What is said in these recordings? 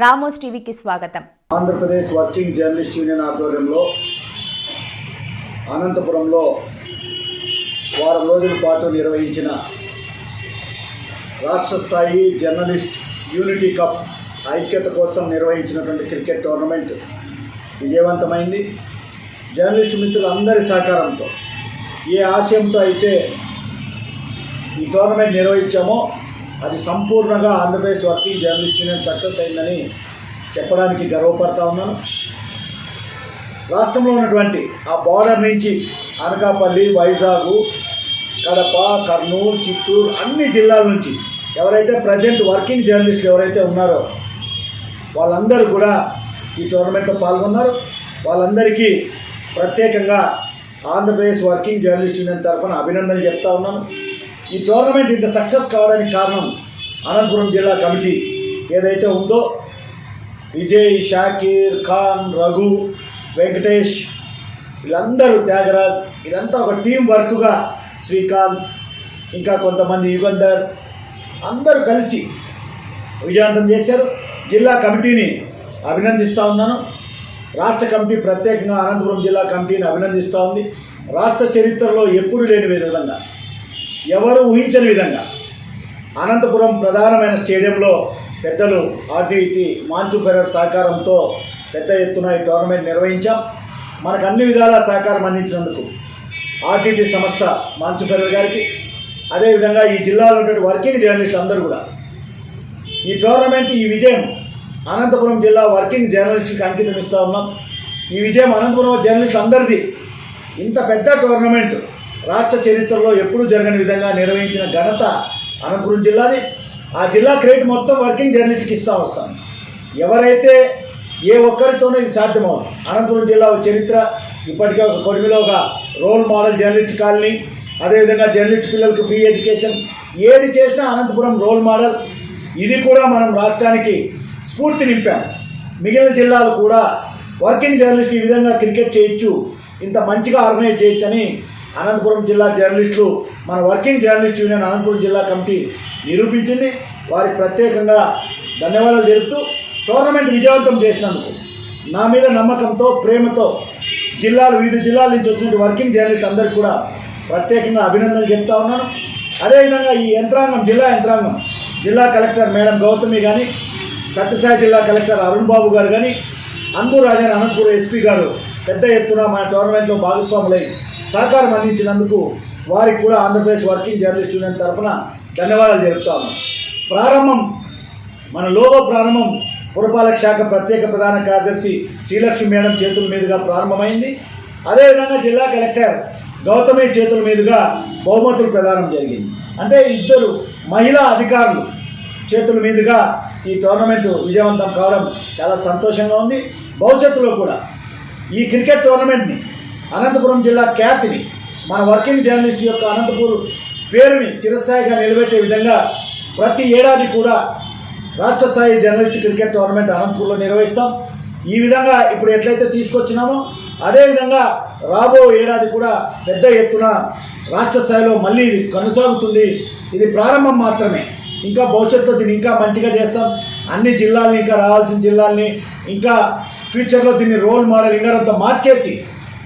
Ramos టీవీకి స్వాగతం. Andhra Pradesh working journalist union ఆధ్వర్యంలో అనంతపురంలో వారం రోజుల పాటు నిర్వహించిన రాష్ట్ర స్థాయి జర్నలిస్ట్ యూనిటీ కప్ ఐక్యత కోసం నిర్వహించినటువంటి క్రికెట్ టోర్నమెంట్ విజయవంతమైంది. జర్నలిస్ట్ మిత్రులందరి సహకారంతో ఏ ఆశయంతో అయితే ఈ టోర్నమెంట్ నిర్వహించామో అది సంపూర్ణంగా Andhra Pradesh working journalist union success అయిందని చెప్పడానికి గర్వపడతా ఉన్నాను. రాష్ట్రంలో ఉన్నటువంటి ఆ బార్డర్ నుంచి అనకాపల్లి వైజాగ్ కడప కర్నూలు చిత్తూరు అన్ని జిల్లాల నుంచి ఎవరైతే ప్రజెంట్ వర్కింగ్ జర్నలిస్టులు ఎవరైతే ఉన్నారో వాళ్ళందరూ కూడా ఈ టోర్నమెంట్లో పాల్గొన్నారు. వాళ్ళందరికీ ప్రత్యేకంగా ఆంధ్రప్రదేశ్ వర్కింగ్ జర్నలిస్ట్ యూనియన్ తరఫున అభినందనలు చెప్తా ఉన్నాను. ఈ టోర్నమెంట్ ఇంత సక్సెస్ కావడానికి కారణం అనంతపురం జిల్లా కమిటీ ఏదైతే ఉందో విజయ్ షాకీర్ ఖాన్ రఘు వెంకటేష్ వీళ్ళందరూ త్యాగరాజ్ వీళ్ళంతా ఒక టీం వర్క్గా శ్రీకాంత్ ఇంకా కొంతమంది యుగంధర్ అందరూ కలిసి విజయవంతం చేశారు. జిల్లా కమిటీని అభినందిస్తూ ఉన్నాను. రాష్ట్ర కమిటీ ప్రత్యేకంగా అనంతపురం జిల్లా కమిటీని అభినందిస్తూ ఉంది. రాష్ట్ర చరిత్రలో ఎప్పుడు లేని విధంగా. ఎవరు ఊహించని విధంగా అనంతపురం ప్రధానమైన స్టేడియంలో పెద్దలు ఆర్టీటీ మాంచు ఫెరర్ సహకారంతో పెద్ద ఎత్తున ఈ టోర్నమెంట్ నిర్వహించాం. మనకు అన్ని విధాల సహకారం అందించినందుకు ఆర్టీటీ సంస్థ మాంచు ఫెరర్ గారికి అదేవిధంగా ఈ జిల్లాలో ఉన్నటువంటి వర్కింగ్ జర్నలిస్ట్ అందరూ కూడా. ఈ టోర్నమెంట్ ఈ విజయం అనంతపురం జిల్లా వర్కింగ్ జర్నలిస్ట్కి అంకితం ఇస్తూ ఉన్నాం. ఈ విజయం అనంతపురం జర్నలిస్ట్ అందరిది ఇంత పెద్ద టోర్నమెంట్ రాష్ట్ర చరిత్రలో ఎప్పుడూ జరగని విధంగా నిర్వహించిన ఘనత అనంతపురం జిల్లాది. ఆ జిల్లా క్రెడిట్ మొత్తం వర్కింగ్ జర్నలిస్ట్కి ఇస్తా వస్తాం. ఎవరైతే ఏ ఒక్కరితోనూ ఇది సాధ్యమవుతుంది అనంతపురం జిల్లా చరిత్ర ఇప్పటికే ఒక కొడిమిలో ఒక రోల్ మోడల్ జర్నలిస్ట్ కాలనీ అదేవిధంగా జర్నలిస్ట్ పిల్లలకు ఫ్రీ ఎడ్యుకేషన్. ఏది చేసినా అనంతపురం రోల్ మోడల్. ఇది కూడా మనం రాష్ట్రానికి స్ఫూర్తి నింపాం. మిగిలిన జిల్లాలు కూడా వర్కింగ్ జర్నలిస్ట్ ఈ విధంగా క్రికెట్ చేయొచ్చు ఇంత మంచిగా ఆర్గనైజ్ చేయొచ్చు అని అనంతపురం జిల్లా జర్నలిస్టులు మన వర్కింగ్ జర్నలిస్ట్ యూనియన్ అనంతపురం జిల్లా కమిటీ నిరూపించింది. వారికి ప్రత్యేకంగా ధన్యవాదాలు తెలుపుతూ టోర్నమెంట్ విజయవంతం చేసినందుకు నా మీద నమ్మకంతో ప్రేమతో జిల్లాలు వివిధ జిల్లాల నుంచి వచ్చినటువంటి వర్కింగ్ జర్నలిస్ట్ అందరికీ కూడా ప్రత్యేకంగా అభినందనలు చెప్తా ఉన్నాను. అదేవిధంగా ఈ యంత్రాంగం జిల్లా యంత్రాంగం జిల్లా కలెక్టర్ మేడం గౌతమి కానీ సత్యసాయి జిల్లా కలెక్టర్ అరుణ్ బాబు గారు కానీ అన్బు రాజన్ అనంతపూర్ ఎస్పీ గారు పెద్ద ఎత్తున మన టోర్నమెంట్లో భాగస్వాములై సహకారం అందించినందుకు వారికి కూడా ఆంధ్రప్రదేశ్ వర్కింగ్ జర్నలిస్ట్ యూనియన్ తరఫున ధన్యవాదాలు తెలుపుతాము. ప్రారంభం మన లోగో ప్రారంభం పురపాలక శాఖ ప్రత్యేక ప్రధాన కార్యదర్శి శ్రీలక్ష్మి మేడం చేతుల మీదుగా ప్రారంభమైంది. అదేవిధంగా జిల్లా కలెక్టర్ గౌతమి చేతుల మీదుగా బహుమతులు ప్రదానం జరిగింది. అంటే ఇద్దరు మహిళా అధికారులు చేతుల మీదుగా ఈ టోర్నమెంట్ విజయవంతం కావడం చాలా సంతోషంగా ఉంది. భవిష్యత్తులో కూడా ఈ క్రికెట్ టోర్నమెంట్ని అనంతపురం జిల్లా ఖ్యాతిని మన వర్కింగ్ జర్నలిస్ట్ యొక్క అనంతపూర్ పేరుని చిరస్థాయిగా నిలబెట్టే విధంగా ప్రతి ఏడాది కూడా రాష్ట్ర స్థాయి జర్నలిస్ట్ క్రికెట్ టోర్నమెంట్ అనంతపూర్లో నిర్వహిస్తాం. ఈ విధంగా ఇప్పుడు ఎట్లయితే తీసుకొచ్చినామో అదేవిధంగా రాబో ఏడాది కూడా పెద్ద ఎత్తున రాష్ట్ర స్థాయిలో మళ్ళీ ఇది కొనసాగుతుంది. ఇది ప్రారంభం మాత్రమే. ఇంకా భవిష్యత్తులో దీన్ని ఇంకా మంచిగా చేస్తాం. అన్ని జిల్లాల్ని ఇంకా రావాల్సిన జిల్లాల్ని ఇంకా ఫ్యూచర్లో దీన్ని రోల్ మోడల్ ఇంకా మార్చేసి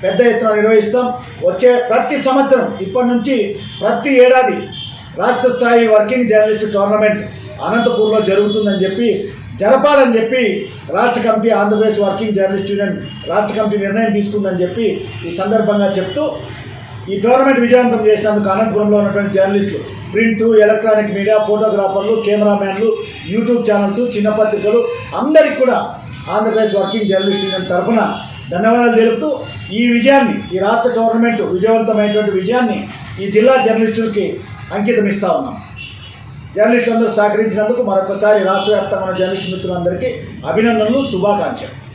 పెద్ద ఎత్తున నిర్వహిస్తాం. వచ్చే ప్రతి సంవత్సరం ఇప్పటి నుంచి ప్రతి ఏడాది రాష్ట్ర స్థాయి వర్కింగ్ జర్నలిస్ట్ టోర్నమెంట్ అనంతపూర్లో జరుగుతుందని చెప్పి జరపాలని చెప్పి రాష్ట్ర committee Andhra Pradesh working journalist union రాష్ట్ర కమిటీ నిర్ణయం తీసుకుందని చెప్పి ఈ సందర్భంగా చెప్తూ ఈ టోర్నమెంట్ విజయవంతం చేసినందుకు అనంతపురంలో ఉన్నటువంటి జర్నలిస్టులు ప్రింట్ ఎలక్ట్రానిక్ మీడియా ఫోటోగ్రాఫర్లు కెమెరామ్యాన్లు యూట్యూబ్ ఛానల్స్ చిన్న పత్రికలు అందరికి కూడా ఆంధ్రప్రదేశ్ వర్కింగ్ జర్నలిస్ట్ యూనియన్ తరఫున ధన్యవాదాలు తెలుపుతూ ఈ విజయాన్ని ఈ రాష్ట్ర టోర్నమెంట్ విజయవంతమైనటువంటి విజయాన్ని ఈ జిల్లా జర్నలిస్టులకి అంకితం ఇస్తా ఉన్నాం. జర్నలిస్టులందరూ సహకరించినందుకు మరొకసారి రాష్ట్ర వ్యాప్తంగా ఉన్న జర్నలిస్టు మిత్రులందరికీ అభినందనలు శుభాకాంక్షలు.